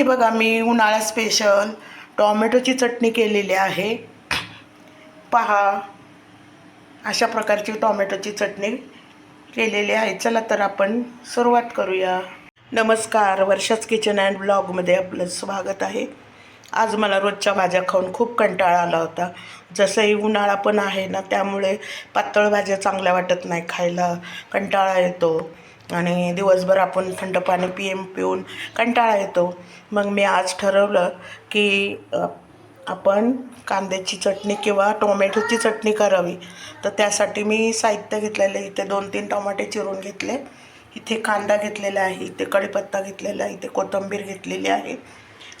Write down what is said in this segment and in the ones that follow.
हे बघा मी उन्हाळा स्पेशल टॉमॅटोची चटणी केलेली आहे. पहा अशा प्रकारची टॉमॅटोची चटणी केलेली आहे. चला तर आपण सुरुवात करूया. नमस्कार वर्षाच किचन अँड ब्लॉगमध्ये आपलं स्वागत आहे. आज मला रोजच्या भाज्या खाऊन खूप कंटाळा आला होता. जसंही उन्हाळा पण आहे ना त्यामुळे पातळ भाज्या चांगल्या वाटत नाही खायला. कंटाळा येतो. आणि दिवसभर आपण थंड पाणी पिऊन पिऊन कंटाळा येतो. मग मी आज ठरवलं की आपण कांद्याची चटणी किंवा टोमॅटोची चटणी करावी. तर त्यासाठी मी साहित्य घेतलेलं आहे. इथे दोन तीन टोमॅटे चिरून घेतले. इथे कांदा घेतलेला आहे. इथे कढीपत्ता घेतलेला आहे. इथे कोथिंबीर घेतलेली आहे.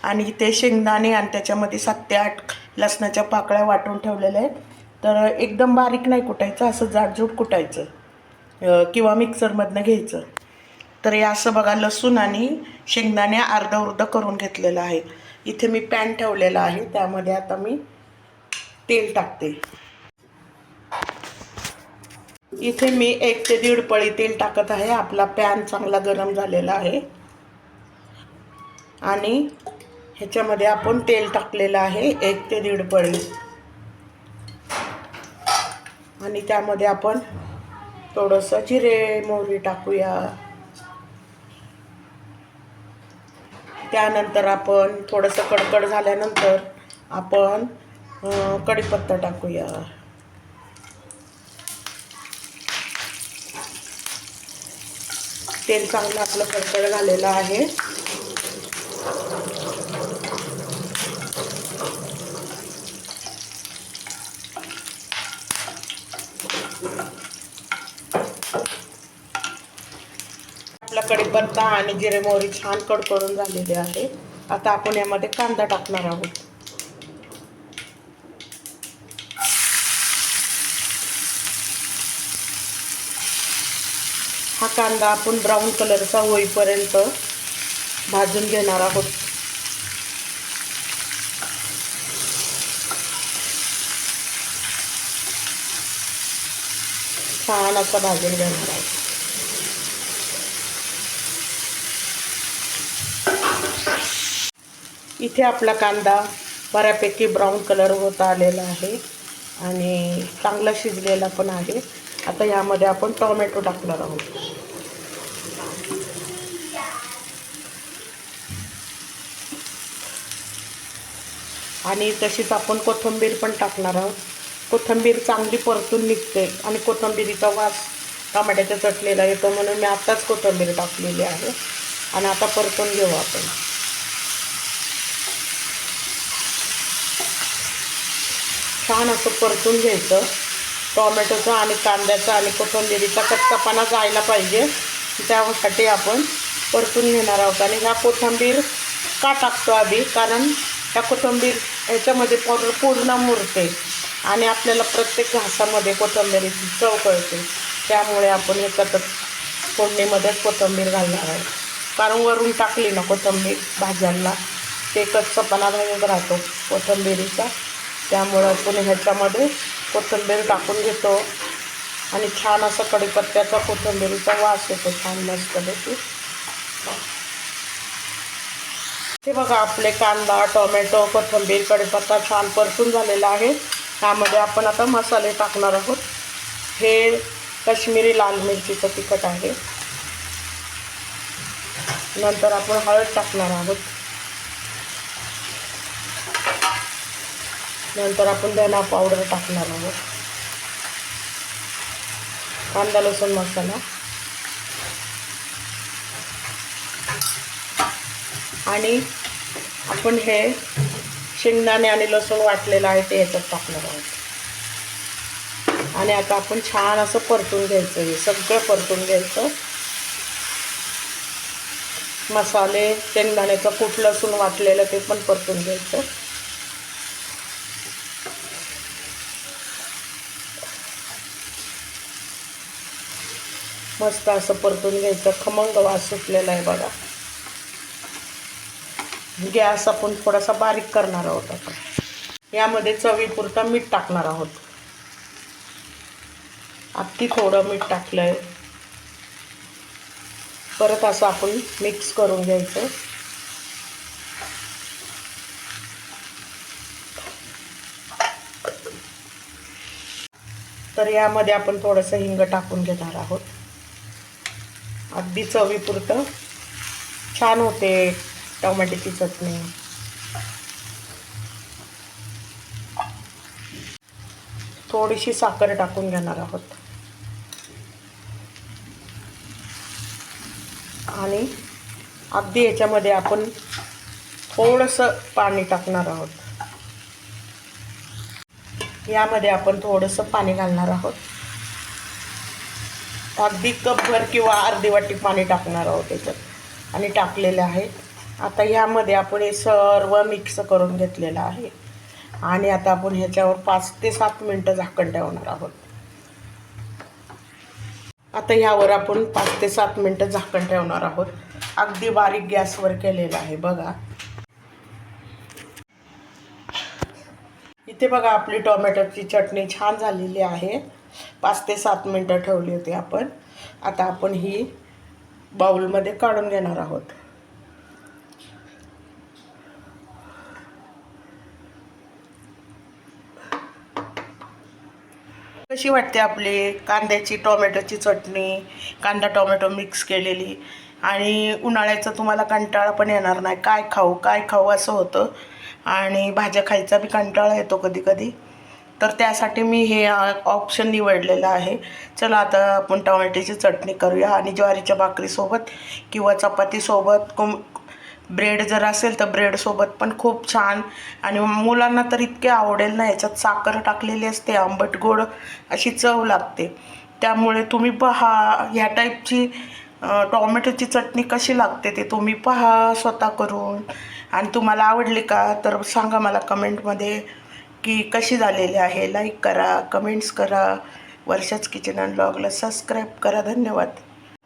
आणि इथे शेंगदाणे आणि त्याच्यामध्ये सात ते आठ लसणाच्या पाकळ्या वाटून ठेवलेल्या आहेत. तर एकदम बारीक नाही कुटायचं. असं जाडजूड कुटायचं. किंवा मिक्सरमधनं घ्यायचं. तर हे असं बघा लसूण आणि शेंगदाणे अर्धा उर्ध करून घेतलेलं आहे. इथे मी पॅन ठेवलेला आहे त्यामध्ये आता मी तेल टाकते. इथे मी एक ते दीड पळी तेल टाकत आहे आपला पॅन चांगला गरम झालेला आहे. आणि ह्याच्यामध्ये आपण तेल टाकलेलं आहे एक ते दीड पळी. आणि त्यामध्ये आपण थोडंसं जिरे मोहरी टाकूया. त्यानंतर आपण थोडंसं कडकड झाल्यानंतर आपण कढीपत्ता टाकूया. तेल चांगलं आपलं कडकड झालेलं आहे. कढीपत्ता आणि जिरे मोहरी छान कडकडून झालेले आहे आता आपण यामध्ये कांदा टाकणार आहोत. हा कांदा आपण ब्राऊन कलरचा होईपर्यंत भाजून घेणार आहोत. छान असा भाजून घेणार आहोत. इथे आपला कांदा बऱ्यापैकी ब्राऊन कलर होत आलेला आहे आणि चांगला शिजलेला पण आहे. आता यामध्ये आपण टोमॅटो टाकणार आहोत. आणि तशीच आपण कोथिंबीर पण टाकणार आहोत. कोथिंबीर चांगली परतून निघते आणि कोथिंबीरीचा वास टमाट्याच्या चटलेला येतो म्हणून मी आत्ताच कोथिंबीर टाकलेली आहे. आणि आता परतून घेऊ आपण. छान असं परतून घ्यायचं. टॉमॅटोचा आणि कांद्याचा आणि कोथंबिरीचा कच्चापणा जायला पाहिजे. त्यासाठी आपण परतून घेणार आहोत. आणि ह्या कोथिंबीर का टाकतो आधी? कारण ह्या कोथिंबीर ह्याच्यामध्ये पूर्ण पूर्ण मुरते. आणि आपल्याला प्रत्येक घासामध्ये कोथंबिरीची चव कळते. त्यामुळे आपण ह्याच्यातच फोडणीमध्येच कोथिंबीर घालणार आहोत. कारण वरून टाकली ना कोथिंबीर भाज्यांना ते कच्चपणा राहतो कोथंबिरीचा. त्यामुळं आपण ह्याच्यामध्ये कोथिंबीर टाकून घेतो. आणि छान असा कढीपत्त्याचा कोथिंबीरीचा वास येतो छान मस्तपैकी हे बघा आपले कांदा टोमॅटो कोथिंबीर कढीपत्ता छान परतून झालेला आहे. त्यामध्ये आपण आता मसाले टाकणार आहोत. हे कश्मीरी लाल मिरचीचं तिखट आहे. नंतर आपण हळद टाकणार आहोत. नंतर आपण धना पावडर टाकणार आहोत. कांदा लसूण मसाला. आणि आपण हे शेंगदाणे आणि लसूण वाटलेलं आहे ते ह्याच्यात टाकणार आहोत. आणि आता आपण छान असं परतून घ्यायचं हे सगळं परतून घ्यायचं. मसाले शेंगदाण्याचं कुठ लसूण वाटलेलं ते पण परतून घ्यायचं. मस्त असं परतून घ्यायचं. खमंग वास सुटलेला आहे बघा. गॅस आपण थोडासा बारीक करणार आहोत आता. यामध्ये चवीपुरता मीठ टाकणार आहोत. अगदी थोडं मीठ टाकलं आहे परत असं आपण मिक्स करून घ्यायचं. तर यामध्ये आपण थोडंसं हिंग टाकून घेणार आहोत. अगदी चवीपुरतं. छान होते टोमॅटोची चटणी. थोडीशी साखर टाकून घेणार आहोत. आणि अगदी याच्यामध्ये आपण थोडंसं पाणी टाकणार आहोत. यामध्ये आपण थोडंसं पाणी घालणार आहोत. अगदी कपभर किंवा अर्धी वाटी पाणी टाकणार आहोत त्याच्यात. आणि टाकलेलं आहे. आता यामध्ये आपण हे सर्व मिक्स करून घेतलेलं आहे. आणि आता आपण ह्याच्यावर पाच ते सात मिनटं झाकण ठेवणार आहोत. आता ह्यावर आपण पाच ते सात मिनटं झाकण ठेवणार आहोत. अगदी बारीक गॅसवर केलेलं आहे बघा. इथे बघा आपली टोमॅटोची चटणी छान झालेली आहे. पाच ते सात मिनटं ठेवली होती आपण. आता आपण ही बाउलमध्ये काढून घेणार आहोत. कशी वाटते आपली कांद्याची टोमॅटोची चटणी कांदा टोमॅटो मिक्स केलेली? आणि उन्हाळ्याचं तुम्हाला कंटाळा पण येणार नाही. काय खाऊ काय खाऊ असं होतं. आणि भाज्या खायचा बी कंटाळा येतो कधी कधी. तर त्यासाठी मी हे ऑप्शन निवडलेलं आहे. चला आता आपण टोमॅटोची चटणी करूया आणि ज्वारीच्या भाकरीसोबत किंवा चपातीसोबत कोम ब्रेड जर असेल तर ब्रेडसोबत पण खूप छान. आणि मुलांना तर इतके आवडेल ना याच्यात साखर टाकलेली असते आंबट गोड अशी चव लागते. त्यामुळे तुम्ही पहा ह्या टाईपची टॉमॅटोची टोमॅटोची चटणी कशी लागते ते तुम्ही पहा स्वतः करून आणि तुम्हाला आवडली का तर सांगा मला कमेंटमध्ये. की कशी झालेली आहे? लाईक करा कमेंट्स करा वर्षाच किचन अँड ब्लॉगला सबस्क्राईब करा. धन्यवाद.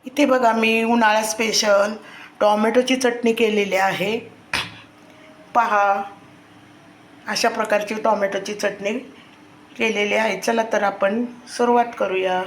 इथे बघा मी उन्हाळा स्पेशल टॉमॅटोची चटणी केलेली आहे. पहा अशा प्रकारची टॉमॅटोची चटणी केलेली आहे. चला तर आपण सुरुवात करूया.